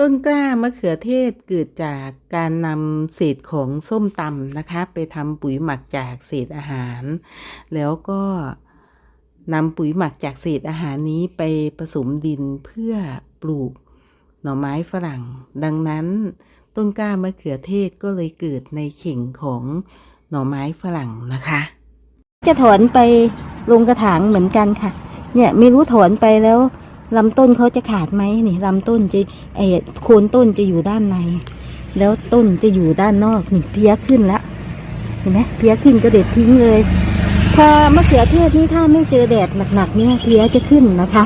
ต้นกล้ามะเขือเทศเกิดจากการนำเศษของส้มตำนะคะ ไปทำปุ๋ยหมักจากเศษอาหาร แล้วก็นำปุ๋ยหมักจากเศษอาหารนี้ไปผสมดินเพื่อปลูกหน่อไม้ฝรั่ง ดังนั้น ต้นกล้ามะเขือเทศก็เลยเกิดในเข่งของหน่อไม้ฝรั่งนะคะ จะถอนไปลงกระถางเหมือนกันค่ะ เนี่ยไม่รู้ถอนไปแล้ว ลำต้นเขาจะขาดไหมนี่ลำต้นจะไอ้โคนต้นจะอยู่ด้านใน แล้วต้นจะอยู่ด้านนอกนี่เพี้ยขึ้นแล้วเห็นไหมเพี้ยขึ้นก็เด็ดทิ้งเลยพอมะเขือเทศนี่ถ้าไม่เจอแดดหนักๆเนี่ยเพี้ยจะขึ้นนะคะ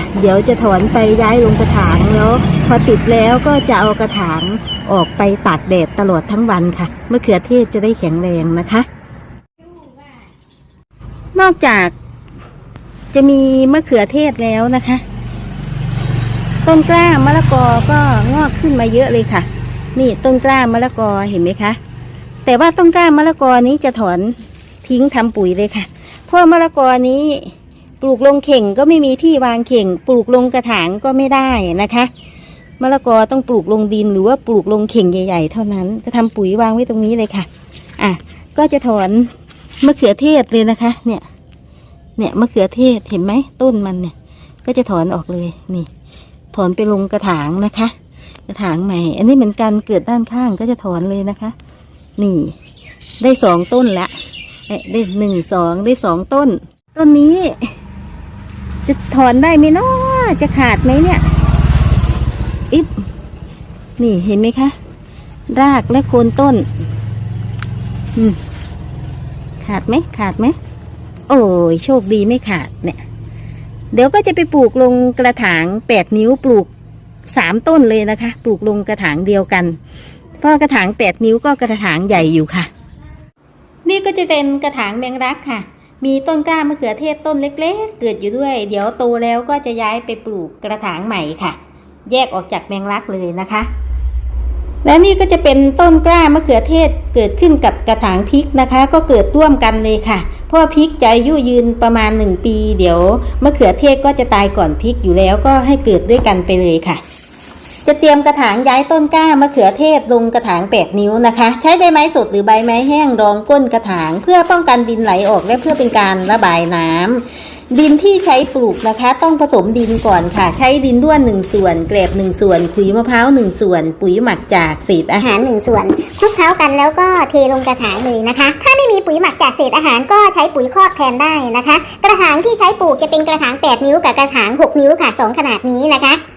ะเดี๋ยวจะถอนไปย้ายลงกระถางแล้วพอติดแล้วก็จะเอากระถางออกไปตากแดดตลอดทั้งวันค่ะมะเขือเทศจะได้แข็งแรงนะคะ นอกจาก จะมีมะเขือเทศแล้วนะคะ ต้นกล้ามะละกอก็งอกขึ้นมาเยอะเลยค่ะ นี่ต้นกล้ามะละกอเห็นไหมคะ แต่ว่าต้นกล้ามะละกอนี้จะถอนทิ้งทำปุ๋ยเลยค่ะ เพราะมะละกอนี้ปลูกลงเข่งก็ไม่มีที่วางเข่ง ปลูกลงกระถางก็ไม่ได้นะคะมะละกอต้องปลูกลงดินหรือว่าปลูกลงเข่งใหญ่ ๆ เท่านั้น ก็ทำปุ๋ยวางไว้ตรงนี้เลยค่ะ อะ ก็จะถอนมะเขือเทศเลยนะคะ เนี่ย เนี่ยมะเขือเทศเห็นไหมต้นมันเนี่ย ก็จะถอนออกเลยนี่ ถอนไปลงกระถางนะคะ กระถางใหม่ อันนี้เหมือนกันเกิดด้านข้างก็จะถอนเลยนะคะ นี่ ได้สองต้นละได้หนึ่งสองได้สองต้น ต้นนี้ จะถอนได้ไหมเนาะจะขาดไหมเนี่ยอิบนี่เห็นไหมคะ รากและโคนต้นขาดไหมขาดไหม โอ้ยโชคดีไม่ขาดเนี่ย เดี๋ยวก็จะไปปลูกลงกระถางแปดนิ้วปลูกสามต้นเลยนะคะ ปลูกลงกระถางเดียวกัน เพราะกระถางแปดนิ้วก็กระถางใหญ่อยู่ค่ะ นี่ก็จะเป็นกระถางแมงรักค่ะ มีต้นกล้ามะเขือเทศต้นเล็ก ๆ เกิดอยู่ด้วย เดี๋ยวโตแล้วก็จะย้ายไปปลูกกระถางใหม่ค่ะ แยกออกจากแมงรักเลยนะคะ และนี่ก็จะเป็นต้นกล้ามะเขือเทศเกิดขึ้นกับกระถางพริกนะคะ ก็เกิดร่วมกันเลยค่ะ พ่อพริกจะอายุยืนประมาณ 1 ปี เดี๋ยวมะเขือเทศก็จะตายก่อนพริกอยู่แล้วก็ให้เกิดด้วยกันไปเลยค่ะ จะเตรียมกระถางย้ายต้นกล้ามะเขือเทศลงกระถาง 8 นิ้วนะคะ ใช้ใบไม้สดหรือใบไม้แห้งรองก้นกระถาง เพื่อป้องกันดินไหลออกและเพื่อเป็นการระบายน้ำ ดินที่ใช้ปลูกนะคะ ต้องผสมดินก่อนค่ะ ใช้ดินด้วนหนึ่งส่วนเกลบ1ส่วนขุยมะพร้าวหนึ่งส่วน ปุ๋ยหมักจากเศษอาหารหารหนึ่งส่วนคลุกเคล้ากันแล้วก็เทลงกระถางเลยนะคะ ถ้าไม่มีปุ๋ยหมักจากเศษอาหารก็ใช้ปุ๋ยคอกแทนได้นะคะ กระถางที่ใช้ปลูกจะเป็นกระถาง 8 นิ้วกับกระถาง 6 นิ้วค่ะ 2 ขนาดนี้นะคะ